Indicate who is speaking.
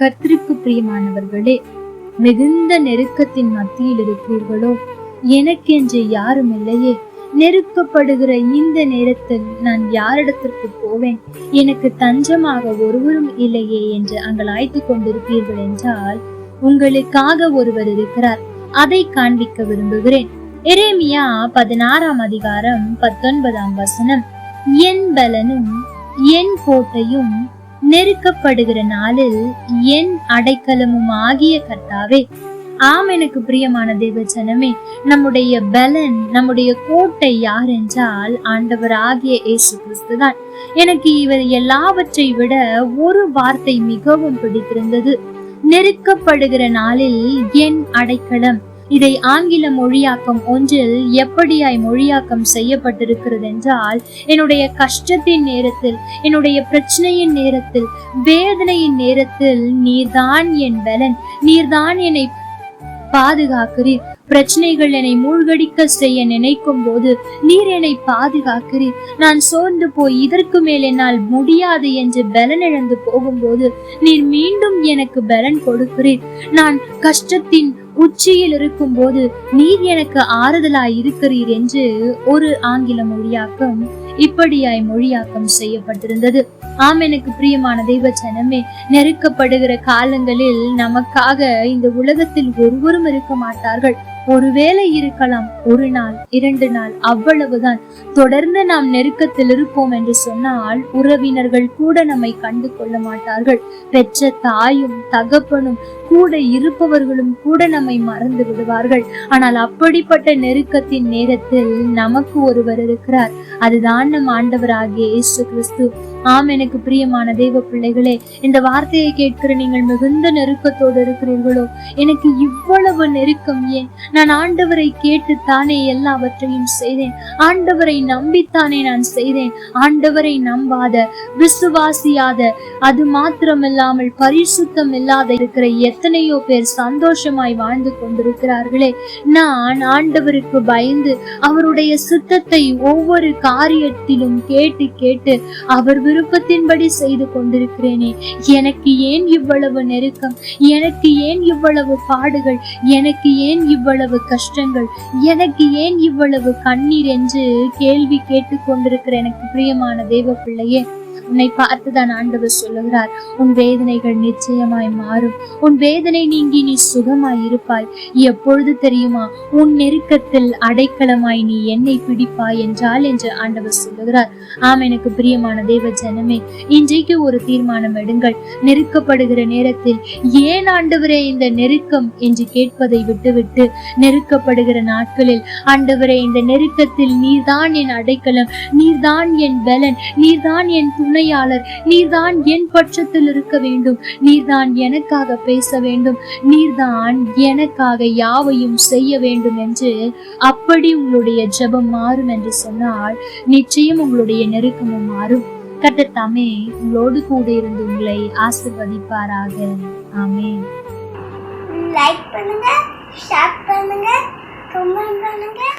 Speaker 1: கர்த்தருக்கு பிரியமானவர்களே மிகுந்த நெருக்கத்தின் மத்தியில் இருக்கிறீர்களோ? எனக்கென்று யாரும் இல்லையே. நெருக்கப்படுகிற இந்த நேரத்தில் நான் யாரிடத்திற்கு போவேன்? எனக்கு தஞ்சமாக ஒருவரும் இல்லையே என்று அங்கலாய்த்து கொண்டிருப்பீர்கள் என்றால் உங்களுக்காக ஒருவர் இருக்கிறார். அதை காண்பிக்க விரும்புகிறேன். எரேமியா பதினாறாம் அதிகாரம் பத்தொன்பதாம் வசனம். என் பலனும் என் கோட்டையும் நெருக்கப்படுகிற நாளில் என் அடைக்கலமும் ஆகிய கர்த்தாவே ஆம் எனக்கு பிரியமான தேவஜனமே நம்முடைய பலன் நம்முடைய கோட்டை யார் என்றால் ஆண்டவர் ஆகிய இயேசு கிறிஸ்துதான். எனக்கு இவர் எல்லாவற்றை விட ஒரு வார்த்தை மிகவும் பிடித்திருந்தது. நெருக்கப்படுகிற நாளில் என் அடைக்கலம் இதை ஆங்கில மொழியாக்கம் ஒன்றில் எப்படியாய் மொழியாக்கம் செய்யப்பட்டிருக்கிறது என்றால் என்னுடைய கஷ்டத்தின் நேரத்தில் என்னுடைய பிரச்சனையின் நேரத்தில் வேதனையின் நேரத்தில் நீர்தான் என் பலன். நீர்தான் என்னை பாதுகாக்கிறீர். பிரச்சனைகள் என்னை மூழ்கடிக்க செய்ய நினைக்கும் போது நீர் என்னை பாதுகாக்கிறீர். நான் சோர்ந்து போய் இதற்கு மேல் என்னால் முடியாது என்று பலன் இழந்து போகும்போது நீர் மீண்டும் எனக்கு பலன் கொடுக்கிறீர். நான் கஷ்டத்தின் உச்சியில் இருக்கும் போது நீர் எனக்கு ஆறுதலாய் இருக்கிறீர் என்று ஒரு ஆங்கில மொழியாக்கம் இப்படியாய் மொழியாக்கம் செய்யப்பட்டிருந்தது. ஆம் எனக்கு பிரியமான தெய்வ ஜனமே நெருக்கப்படுகிற காலங்களில் நமக்காக இந்த உலகத்தில் ஒருவரும் இருக்க மாட்டார்கள். ஒருவேளை இருக்கலாம் ஒரு நாள் இரண்டு நாள் அவ்வளவுதான். தொடர்ந்து நாம் நெருக்கத்தில் இருப்போம் என்று சொன்னால் உறவினர்கள் கூட நம்மை கண்டு கொள்ள மாட்டார்கள். பெற்ற தாயும் தகப்பனும் கூட இருப்பவர்களும் கூட நம்மை மறந்து விடுவார்கள். ஆனால் அப்படிப்பட்ட நெருக்கத்தின் நேரத்தில் நமக்கு ஒருவர் இருக்கிறார். அதுதான் நம் ஆண்டவராகிய இயேசு கிறிஸ்து. ஆம் எனக்கு பிரியமான தெய்வ பிள்ளைகளே இந்த வார்த்தையை கேட்கிற நீங்கள் மிகுந்த நெருக்கத்தோடு இருக்கிறீர்களோ? எனக்கு இவ்வளவு நெருக்கம் ஏன்? நான் ஆண்டவரை கேட்டு தானே எல்லாவற்றையும் செய்தேன். ஆண்டவரை நம்பித்தானே நான் செய்தேன். ஆண்டவரை நம்பாத விசுவாசியாத அது மாத்திரமில்லாமல் பரிசுத்தம் இல்லாத இருக்கிற எத்தனையோ பேர் சந்தோஷமாய் வாழ்ந்து கொண்டிருக்கிறார்களே. நான் ஆண்டவருக்கு பயந்து அவருடைய சித்தத்தை ஒவ்வொரு காரியத்திலும் கேட்டு கேட்டு அவர் விருப்பத்தின்படி செய்து கொண்டிருக்கிறேனே. எனக்கு ஏன் இவ்வளவு நெருக்கம்? எனக்கு ஏன் இவ்வளவு பாடுகள்? எனக்கு ஏன் இவ்வளவு கஷ்டங்கள்? எனக்கு ஏன் இவ்வளவு கண்ணீர் என்று கேள்வி கேட்டு கொண்டிருக்கிற எனக்கு பிரியமான தேவ பிள்ளையே உன்னை பார்த்துதான் ஆண்டவர் சொல்லுகிறார். உன் வேதனைகள் நிச்சயமாய் மாறும். உன் வேதனை நீங்கி நீ சுகமாய் இருப்பாய். எப்பொழுது தெரியுமா? உன் நெருக்கத்தில் அடைக்கலமாய் நீ என்னை பிடிப்பாய் என்றால் என்று ஆண்டவர் சொல்லுகிறார். ஆம் எனக்கு பிரியமான தேவ ஜனமே இன்றைக்கு ஒரு தீர்மானம் எடுங்கள். நெருக்கப்படுகிற நேரத்தில் ஏன் ஆண்டவரே இந்த நெருக்கம் என்று கேட்பதை விட்டுவிட்டு நெருக்கப்படுகிற நாட்களில் ஆண்டவரே இந்த நெருக்கத்தில் நீர்தான் என் அடைக்கலம் நீர்தான் என் பலன் நீர்தான் என் துணை துணையாளர் நீர்தான் என் பட்சத்தில் இருக்க வேண்டும். நீர்தான் எனக்காக பேச வேண்டும். நீர்தான் எனக்காக யாவையும் செய்ய வேண்டும் என்று அப்படி உங்களுடைய ஜெபம் மாறும் என்று சொன்னால் நிச்சயம் உங்களுடைய நெருக்கமும் மாறும். கட்டத்தாமே உங்களோடு கூட இருந்து உங்களை ஆசிர்வதிப்பாராக. ஆமே
Speaker 2: லைக் பண்ணுங்க ஷேர் பண்ணுங்க கமெண்ட் பண்ணுங்க.